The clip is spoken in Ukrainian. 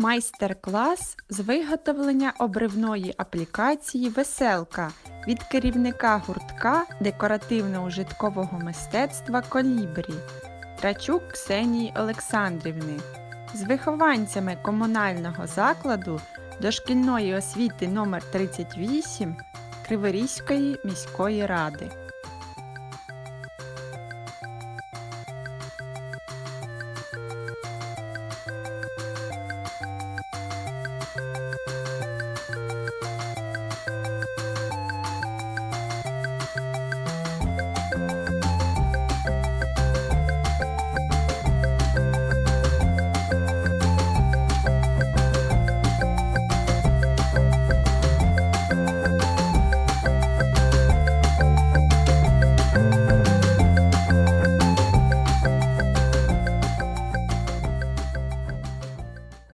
Майстер-клас з виготовлення обривної аплікації Веселка від керівника гуртка декоративно-ужиткового мистецтва Колібрі Трачук Ксенії Олександрівни з вихованцями комунального закладу дошкільної освіти номер 38 Криворізької міської ради.